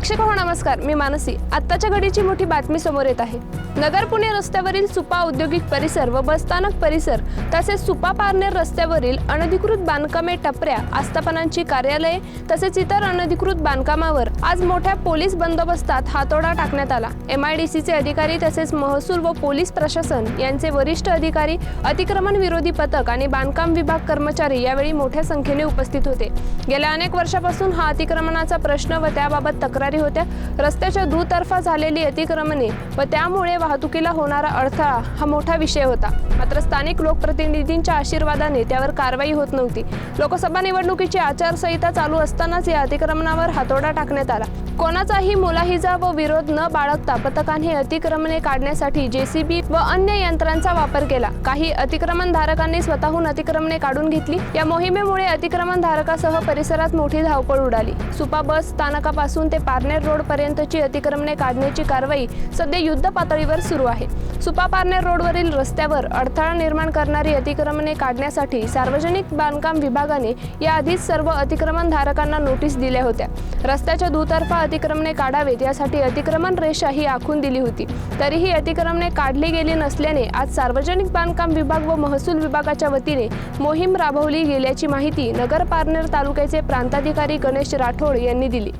प्रेक्षक हो नमस्कार. मी मानसी. आत्ताच्या घडीची मोठी बातमी समोर येत आहे. नगर पुणे रस्त्यावरील सुपा औद्योगिक परिसर व बसस्थानक परिसर तसेच सुपा पारनेर रस्त्यावरील अनधिकृत बांधकामे टपऱ्या आस्थापनांची कार्यालये तसेच इतर अनधिकृत बांधकामावर आज मोठ्या पोलीस बंदोबस्तात हातोडा टाकण्यात आला. एम आय डी सीचे अधिकारी तसेच महसूल व पोलीस प्रशासन यांचे वरिष्ठ अधिकारी अतिक्रमण विरोधी पथक आणि बांधकाम विभाग कर्मचारी यावेळी मोठ्या संख्येने उपस्थित होते. गेल्या अनेक वर्षापासून हा अतिक्रमणाचा प्रश्न व त्याबाबत तक्रार येणारी होत्या. रस्त्याच्या दुतर्फा झालेली अतिक्रमणे व त्यामुळे वाहतुकीला होणारा अडथळा हा मोठा विषय होता. मात्र स्थानिक लोकप्रतिनिधींच्या आशीर्वादाने त्यावर कारवाई होत नव्हती. लोकसभा निवडणुकीची आचारसंहिता चालू असतानाच या अतिक्रमणावर हातोडा टाकण्यात आला. कोणाचाही मुलाहिजा व विरोध न बाळगता पथकाने अतिक्रमणे काढण्यासाठी जेसीबी व अन्य यंत्रांचा वापर केला. काही अतिक्रमणधारकांनी स्वतःहून अतिक्रमणे काढून घेतली. या मोहिमेमुळे अतिक्रमणधारकासह परिसरात मोठी धावपळ उडाली. सुपा बस स्थानकापासून ते पार पारनेर रोड पर्यंतची अतिक्रमणे काढण्याची कारवाई सध्या युद्ध पातळीवर सुरू आहे. सुपा पारनेर रोडवरील रस्त्यावर अडथळा निर्माण करणारी अतिक्रमणे काढण्यासाठी सार्वजनिक बांधकाम विभागाने याआधीच सर्व अतिक्रमणधारकांना नोटीस दिल्या होत्या. रस्त्याच्या दुतर्फा अतिक्रमणे काढावेत यासाठी अतिक्रमण रेषा ही आखून दिली होती. तरीही अतिक्रमणे काढली गेली नसल्याने आज सार्वजनिक बांधकाम विभाग व महसूल विभागाच्या वतीने मोहीम राबवली गेल्याची माहिती नगर पारनेर तालुक्याचे प्रांताधिकारी गणेश राठोड यांनी दिली.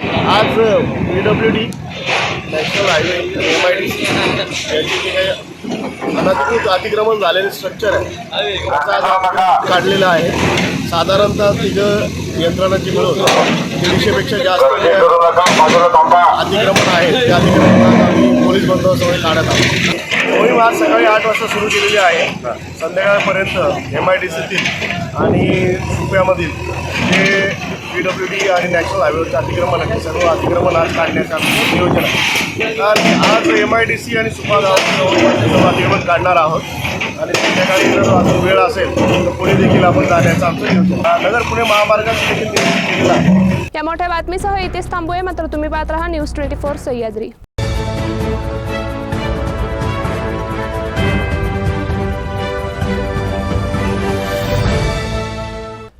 आज P W D national highway M I D C याची जे काही अनधिकृत अतिक्रमण झालेले स्ट्रक्चर आहे त्याचा आज काढलेलं आहे. साधारणतः तिथं यंत्रणाची मिळून दीडशेपेक्षा जास्त अतिक्रमण आहे त्या अतिक्रमणात आम्ही बंदोबस्त वगैरे काढत आहोत मोहीम आज सकाळी आठ वाजता सुरू केलेली आहे. संध्याकाळपर्यंत एम आय डी सीतील आणि सुप्यामधील जे पी डब्ल्यू डी आणि नॅशनल हायवेवरचे अतिक्रमण आहे सर्व अतिक्रमण आज काढण्याचं आमचं नियोजन आहे. आज एम आय डी सी आणि सुपा गावात अतिक्रमण काढणार आहोत. आणि संध्याकाळी जर अजून वेळ असेल तर पुढे देखील आपण जाण्याचं आमचं नियोजन नगर पुणे महामार्गाचं देखील आहे. या मोठ्या बातमीसह इथेच थांबूया मात्र तुम्ही पाहत राहा news twenty four Sahyadri. Thank you.